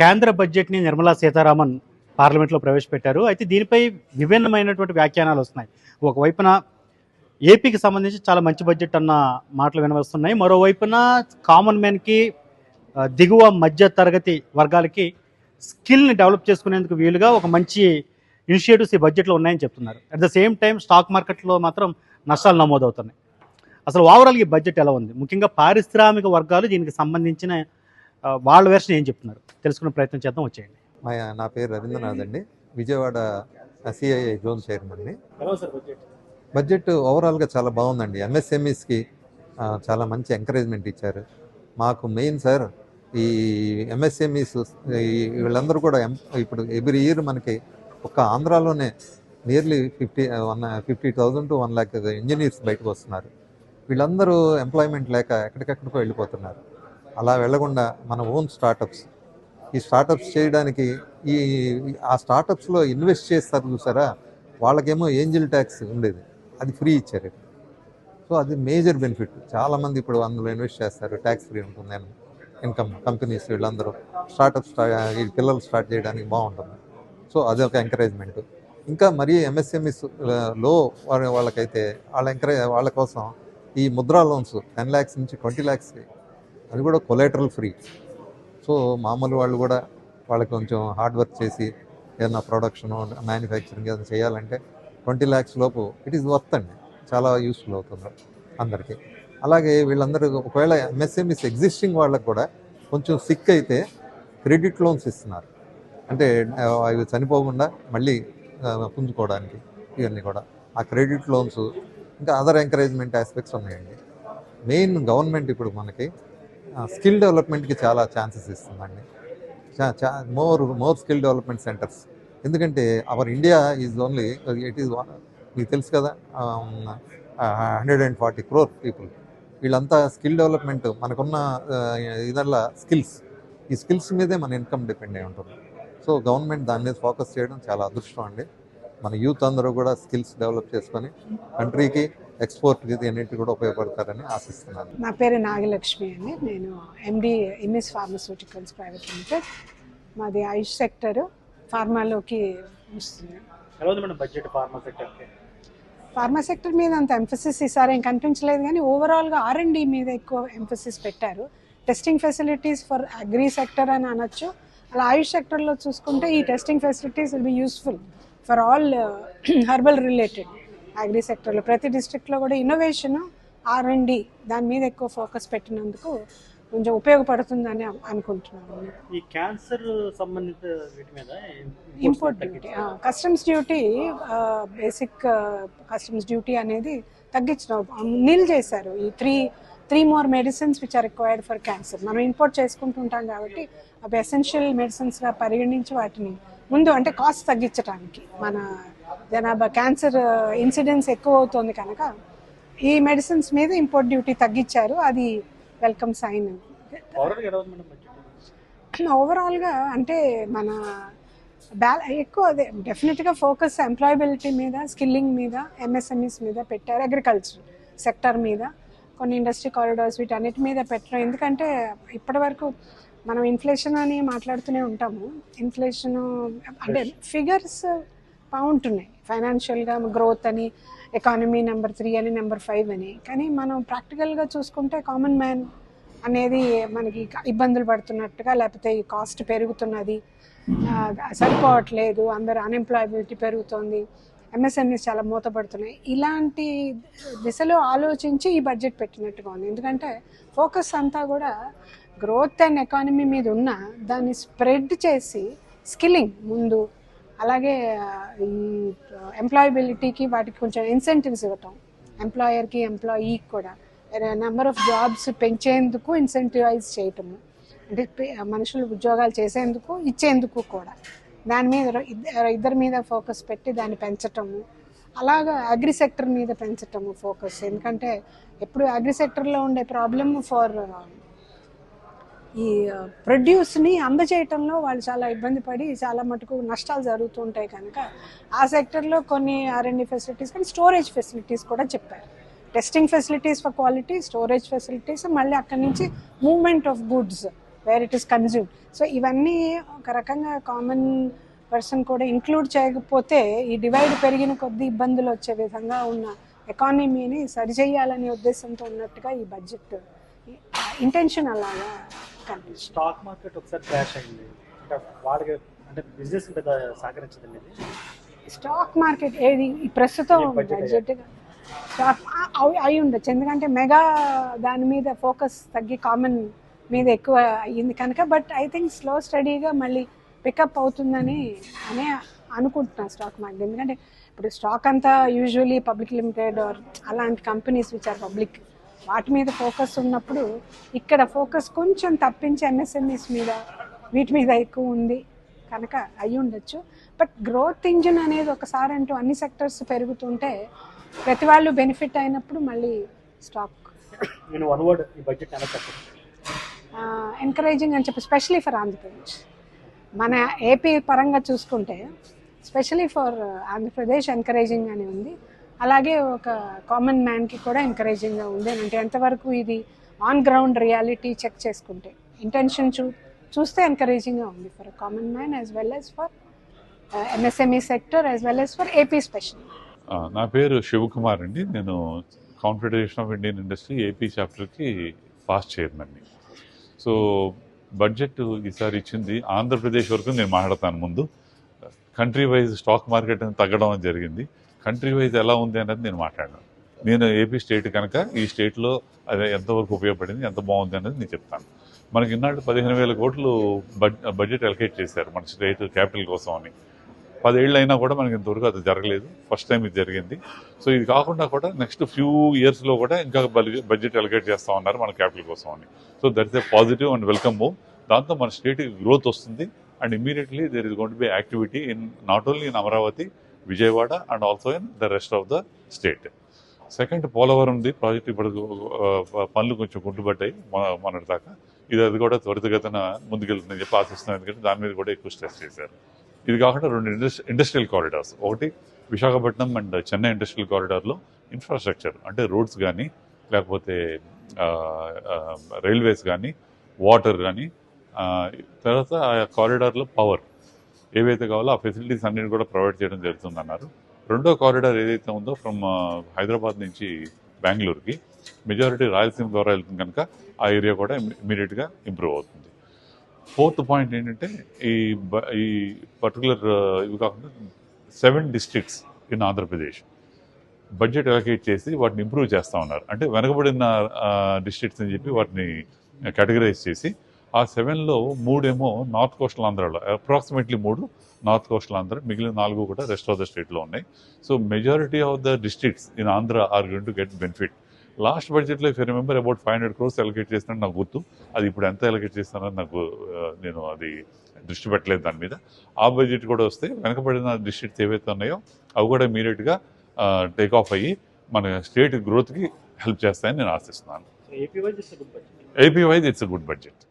కేంద్ర బడ్జెట్ని నిర్మలా సీతారామన్ పార్లమెంట్లో ప్రవేశపెట్టారు. అయితే దీనిపై విభిన్నమైనటువంటి వ్యాఖ్యానాలు వస్తున్నాయి. ఒకవైపున ఏపీకి సంబంధించి చాలా మంచి బడ్జెట్ అన్న మాటలు వినవస్తున్నాయి. మరోవైపున కామన్ మ్యాన్కి దిగువ మధ్య తరగతి వర్గాలకి స్కిల్ని డెవలప్ చేసుకునేందుకు వీలుగా ఒక మంచి ఇనిషియేటివ్స్ ఈ బడ్జెట్లో ఉన్నాయని చెప్తున్నారు. At the same time stock మార్కెట్లో మాత్రం నష్టాలు నమోదవుతున్నాయి. అసలు ఓవరాల్ ఈ బడ్జెట్ ఎలా ఉంది? ముఖ్యంగా పారిశ్రామిక వర్గాలు దీనికి సంబంధించిన వాళ్ళ వెర్షన్ ఏం చెప్తున్నారు? తెలుసుకునే ప్రయత్నం చేద్దాం వచ్చేయండి. మా నా పేరు రవీంద్రనాథ్ అండి. విజయవాడ సిఐఐ జోన్ చైర్మన్ని బడ్జెట్ ఓవరాల్గా చాలా బాగుందండి. ఎంఎస్ఎంఈస్కి చాలా మంచి ఎంకరేజ్మెంట్ ఇచ్చారు. మాకు మెయిన్ సార్ ఈ ఎంఎస్ఎంఈస్ వీళ్ళందరూ కూడా ఎం- ఇప్పుడు ఎవ్రీ ఇయర్ మనకి ఒక ఆంధ్రాలోనే nearly fifty one fifty thousand to one lakh engineers బయటకు వస్తున్నారు. వీళ్ళందరూ ఎంప్లాయ్మెంట్ లేక ఎక్కడికెక్కడికో వెళ్ళిపోతున్నారు. అలా వెళ్ళకుండా మన ఓన్ స్టార్టప్స్. ఈ స్టార్టప్స్ చేయడానికి ఈ ఆ స్టార్టప్స్లో ఇన్వెస్ట్ చేస్తారు చూసారా? వాళ్ళకేమో ఏంజిల్ ట్యాక్స్ ఉండేది. అది ఫ్రీ ఇచ్చారు. సో అది మేజర్ బెనిఫిట్. చాలామంది ఇప్పుడు అందులో ఇన్వెస్ట్ చేస్తారు. ట్యాక్స్ ఫ్రీ ఉంటుంది ఇన్కమ్ కంపెనీస్ వీళ్ళందరూ స్టార్టప్స్ ఈ పిల్లలు స్టార్ట్ చేయడానికి బాగుంటుంది. సో అది ఒక ఎంకరేజ్మెంట్. ఇంకా మరీ ఎంఎస్ఎంఈస్లో వాళ్ళ- వాళ్ళకైతే వాళ్ళ ఎంకరేజ్ వాళ్ళ కోసం ఈ ముద్రా లోన్స్ టెన్ ల్యాక్స్ నుంచి ట్వంటీ ల్యాక్స్ అది కూడా కొలేటరల్ ఫ్రీ సో మామూలు వాళ్ళు కూడా వాళ్ళకి కొంచెం హార్డ్ వర్క్ చేసి ఏదైనా ప్రొడక్షన్ మ్యానుఫ్యాక్చరింగ్ ఏదైనా చేయాలంటే ట్వంటీ ల్యాక్స్ లోపు ఇట్ ఈస్ వర్త్ అండి. చాలా యూస్ఫుల్ అవుతుంది అందరికీ. అలాగే వీళ్ళందరూ ఒకవేళ ఎంఎస్ఎంఈస్ ఎగ్జిస్టింగ్ వాళ్ళకు కూడా కొంచెం సిక్ అయితే క్రెడిట్ లోన్స్ ఇస్తున్నారు. అంటే అవి చనిపోకుండా మళ్ళీ పుంజుకోవడానికి ఇవన్నీ కూడా. ఆ క్రెడిట్ లోన్స్ ఇంకా అదర్ ఎంకరేజ్మెంట్ ఆస్పెక్ట్స్ ఉన్నాయండి. మెయిన్ గవర్నమెంట్ ఇప్పుడు మనకి స్కిల్ డెవలప్మెంట్కి చాలా ఛాన్సెస్ ఇస్తుందండి. More more skill development centres. ఎందుకంటే our India is only it is మీకు తెలుసు కదా hundred and forty crore people వీళ్ళంతా స్కిల్ డెవలప్మెంట్ మనకున్న ఇదల్లా స్కిల్స్. ఈ స్కిల్స్ మీదే మన ఇన్కమ్ డిపెండ్ అయి ఉంటుంది. సో గవర్నమెంట్ దాని మీద ఫోకస్ చేయడం చాలా అదృష్టం అండి. మన యూత్ అందరూ కూడా స్కిల్స్ డెవలప్ చేసుకొని కంట్రీకి ఎక్స్పోర్ట్కి అన్నిటి కూడా ఉపయోగపడతారని ఆశిస్తున్నాను. నా పేరు నాగలక్ష్మి అండి. నేను MD MS pharmaceuticals private limited మాది ఆయుష్ సెక్టర్ ఫార్మాలోకి వస్తుంది. Pharma sector? ఫార్మా సెక్టర్ మీద అంత ఎంఫసిస్ ఈసారి ఏం కనిపించలేదు కానీ ఓవరాల్గా ఆర్ అండ్ డి మీద ఎక్కువ ఎంఫసిస్ పెట్టారు. Testing facilities for agri sector అని అనొచ్చు. అలా ఆయుష్ సెక్టర్లో చూసుకుంటే ఈ testing facilities will be useful for all herbal related agri సెక్టర్లో ప్రతి డిస్ట్రిక్ట్లో కూడా ఇన్నోవేషన్ ఆర్ అండ్ డి దాని మీద ఎక్కువ ఫోకస్ పెట్టినందుకు కొంచెం ఉపయోగపడుతుందని అనుకుంటున్నాను. ఈ క్యాన్సర్ సంబంధిత వీటి మీద import duty customs duty basic customs duty అనేది తగ్గించడం నీల్ చేశారు. ఈ three three more medicines which are required for cancer మనం ఇంపోర్ట్ చేసుకుంటుంటాం కాబట్టి అవి ఎసెన్షియల్ మెడిసిన్స్గా పరిగణించి వాటిని ముందు అంటే కాస్ట్ తగ్గించడానికి మన జనాభా. క్యాన్సర్ ఇన్సిడెన్స్ ఎక్కువ అవుతుంది కనుక ఈ మెడిసిన్స్ మీద ఇంపోర్ట్ డ్యూటీ తగ్గించారు. అది వెల్కమ్ సైన్ ఓవరాల్గా అంటే మన బ్యాల ఎక్కువ అదే డెఫినెట్గా ఫోకస్ ఎంప్లాయబిలిటీ మీద స్కిల్లింగ్ మీద ఎంఎస్ఎంఈస్ మీద పెట్టారు. అగ్రికల్చర్ సెక్టర్ మీద కొన్ని ఇండస్ట్రీ కారిడార్స్ వీటన్నిటి మీద పెట్టడం ఎందుకంటే ఇప్పటివరకు మనం ఇన్ఫ్లేషన్ అని మాట్లాడుతూనే ఉంటాము. ఇన్ఫ్లేషన్ అంటే ఫిగర్స్ బాగుంటున్నాయి. ఫైనాన్షియల్గా గ్రోత్ అని ఎకానమీ నెంబర్ త్రీ అని నెంబర్ ఫైవ్ అని. కానీ మనం ప్రాక్టికల్గా చూసుకుంటే కామన్ మ్యాన్ అనేది మనకి ఇబ్బందులు పడుతున్నట్టుగా లేకపోతే ఈ కాస్ట్ పెరుగుతున్నది. సరిపోవట్లేదు. అందరు అన్ఎంప్లాయబిలిటీ పెరుగుతోంది. ఎంఎస్ఎంఈస్ చాలా మూతపడుతున్నాయి. ఇలాంటి దిశలో ఆలోచించి ఈ బడ్జెట్ పెట్టినట్టుగా ఉంది. ఎందుకంటే ఫోకస్ అంతా కూడా గ్రోత్ అండ్ ఎకానమీ మీద ఉన్న దాన్ని స్ప్రెడ్ చేసి స్కిల్లింగ్ ముందు అలాగే ఈ ఎంప్లాయబిలిటీకి వాటికి కొంచెం ఇన్సెంటివ్స్ ఇవ్వటం. ఎంప్లాయర్కి ఎంప్లాయీకి కూడా. నెంబర్ ఆఫ్ జాబ్స్ పెంచేందుకు ఇన్సెంటివైజ్ చేయటము. అంటే మనుషులు ఉద్యోగాలు చేసేందుకు ఇచ్చేందుకు కూడా. దాని మీద ఇద్దరి మీద ఫోకస్ పెట్టి దాన్ని పెంచటము. అలాగా అగ్రి సెక్టర్ మీద పెంచటము ఫోకస్ ఎందుకంటే ఎప్పుడు అగ్రి సెక్టర్లో ఉండే ప్రాబ్లమ్ ఫర్ ఈ ప్రొడ్యూస్ని అందజేయటంలో వాళ్ళు చాలా ఇబ్బంది పడి చాలా మటుకు నష్టాలు జరుగుతూ ఉంటాయి కనుక ఆ సెక్టర్లో కొన్ని ఆర్ఎండి ఫెసిలిటీస్ కానీ స్టోరేజ్ ఫెసిలిటీస్ కూడా చెప్పారు. Testing facilities for quality storage facilities మళ్ళీ అక్కడి నుంచి movement of goods where it is consume so ఇవన్నీ ఒక రకంగా కామన్ పర్సన్ కూడా ఇంక్లూడ్ చేయకపోతే ఈ డివైడ్ పెరిగిన కొద్ది ఇబ్బందులు వచ్చే విధంగా ఉన్న ఎకానమీని సరిచేయాలనే ఉద్దేశంతో ఉన్నట్టుగా ఈ బడ్జెట్ ఇంటెన్షన్ అలాగా కనిపిస్తుంది స్టాక్ మార్కెట్ ఒకసారి క్రాష్ అయింది. అంటే వాళ్ళకి అంటే బిజినెస్ పెద్ద సహకరించదండి స్టాక్ మార్కెట్ ఏది? ఈ ప్రస్తుతం బడ్జెట్ స్టాక్ అయి ఉండొచ్చు. ఎందుకంటే మెగా దాని మీద ఫోకస్ తగ్గి కామన్ మీద ఎక్కువ అయ్యింది కనుక బట్ ఐ థింక్ స్లో స్టడీగా మళ్ళీ పికప్ అవుతుందని అనే అనుకుంటున్నాను స్టాక్ మార్కెట్. ఎందుకంటే ఇప్పుడు స్టాక్ అంతా యూజువలీ పబ్లిక్ లిమిటెడ్ ఆర్ అలాంటి కంపెనీస్ విచ్ ఆర్ పబ్లిక్ వాటి మీద ఫోకస్ ఉన్నప్పుడు ఇక్కడ ఫోకస్ కొంచెం తప్పించి ఎంఎస్ఎంఈస్ మీద వీటి మీద ఎక్కువ ఉంది కనుక అయి ఉండొచ్చు. బట్ గ్రోత్ ఇంజిన్ అనేది ఒకసారి అంటూ అన్ని సెక్టర్స్ పెరుగుతుంటే ప్రతి వాళ్ళు బెనిఫిట్ అయినప్పుడు మళ్ళీ స్టాక్ ఎంకరేజింగ్ అని చెప్పి స్పెషలీ ఫర్ ఆంధ్రప్రదేశ్. మన ఏపీ పరంగా చూసుకుంటే స్పెషలీ ఫర్ ఆంధ్రప్రదేశ్ ఎంకరేజింగ్ అని ఉంది. అలాగే ఒక కామన్ మ్యాన్కి కూడా ఎంకరేజింగ్గా ఉంది అని అంటే ఎంతవరకు ఇది ఆన్ గ్రౌండ్ రియాలిటీ చెక్ చేసుకుంటే ఇంటెన్షన్ చూ చూస్తే ఎంకరేజింగ్గా ఉంది for common man as well as for MSME sector as well as for AP special నా పేరు శివకుమార్ అండి. నేను confederation of Indian industry AP చాప్టర్కి past చైర్మన్ని సో బడ్జెట్ ఈసారి ఇచ్చింది ఆంధ్రప్రదేశ్ వరకు నేను మాట్లాడతాను ముందు. కంట్రీ వైజ్ స్టాక్ మార్కెట్ అని తగ్గడం జరిగింది. కంట్రీ వైజ్ ఎలా ఉంది అనేది నేను మాట్లాడాను. నేను ఏపీ స్టేట్ కనుక ఈ స్టేట్లో అది ఎంతవరకు ఉపయోగపడింది ఎంత బాగుంది అనేది నేను చెప్తాను. మనకి ఇన్నాళ్ళు పదిహేను వేల కోట్లు బడ్జెట్ అలకేట్ చేశారు మన స్టేట్ క్యాపిటల్ కోసం అని. పదేళ్ళు అయినా కూడా మనకి ఇంతవరకు అది జరగలేదు. ఫస్ట్ టైం ఇది జరిగింది. సో ఇది కాకుండా కూడా నెక్స్ట్ ఫ్యూ ఇయర్స్లో కూడా ఇంకా బడ్జెట్ అలకేట్ చేస్తూ ఉన్నారు మన క్యాపిటల్ కోసం అని. So that is a positive and welcome move దాంతో మన స్టేట్కి గ్రోత్ వస్తుంది. And immediately there is gone to be activity in not only in Amaravati Vijayawada and also in the rest of the state. Second పోలవరంది project ఇప్పుడు పనులు కొంచెం గుంటుపడ్డాయి మన- మొన్నటి దాకా. ఇది అది కూడా త్వరితగతిన ముందుకెళ్తుందని చెప్పి ఆశిస్తున్నాం ఎందుకంటే దాని మీద కూడా ఎక్కువ స్ట్రెస్ చేశారు. ఇది కాకుండా రెండు ఇండస్ ఇండస్ట్రియల్ కారిడార్స్. ఒకటి విశాఖపట్నం అండ్ చెన్నై ఇండస్ట్రియల్ కారిడార్లో ఇన్ఫ్రాస్ట్రక్చర్ అంటే రోడ్స్ కానీ లేకపోతే రైల్వేస్ కానీ వాటర్ కానీ తర్వాత ఆ కారిడార్లో పవర్ ఏవైతే కావాలో ఆ ఫెసిలిటీస్ అన్నిటి కూడా ప్రొవైడ్ చేయడం జరుగుతుందన్నారు. రెండో కారిడార్ ఏదైతే ఉందో ఫ్రమ్ హైదరాబాద్ నుంచి బెంగళూరుకి మెజారిటీ రాయలసీమ ద్వారా వెళ్తుంది కనుక ఆ ఏరియా కూడా ఇమీడియట్గా ఇంప్రూవ్ అవుతుంది. ఫోర్త్ పాయింట్ ఏంటంటే ఈ ఈ పర్టికులర్ ఇవి కాకుండా seven districts in Andhra Pradesh budget allocate చేసి వాటిని ఇంప్రూవ్ చేస్తూ ఉన్నారు. అంటే వెనకబడిన డిస్ట్రిక్ట్స్ అని చెప్పి వాటిని కేటగరైజ్ చేసి ఆ సెవెన్లో మూడేమో నార్త్ కోస్టల్ ఆంధ్రాలో అప్రాక్సిమేట్లీ మూడు నార్త్ కోస్టల్ ఆంధ్ర మిగిలిన నాలుగు కూడా రెస్ట్ ఆఫ్ ద స్టేట్లో ఉన్నాయి. So majority of the districts in Andhra are going to get benefit last బడ్జెట్లో if remember about five hundred crores allocate చేసినట్టు నాకు గుర్తు. అది ఇప్పుడు ఎంత అలొకేట్ చేస్తానో నాకు నేను అది దృష్టి పెట్టలేదు దాని మీద. ఆ బడ్జెట్ కూడా వస్తే వెనకబడిన డిస్ట్రిక్ట్స్ ఏవైతే ఉన్నాయో అవి కూడా ఇమీడియట్గా టేక్ ఆఫ్ అయ్యి మన స్టేట్ గ్రోత్కి హెల్ప్ చేస్తాయని నేను ఆశిస్తున్నాను. AP wise it's good budget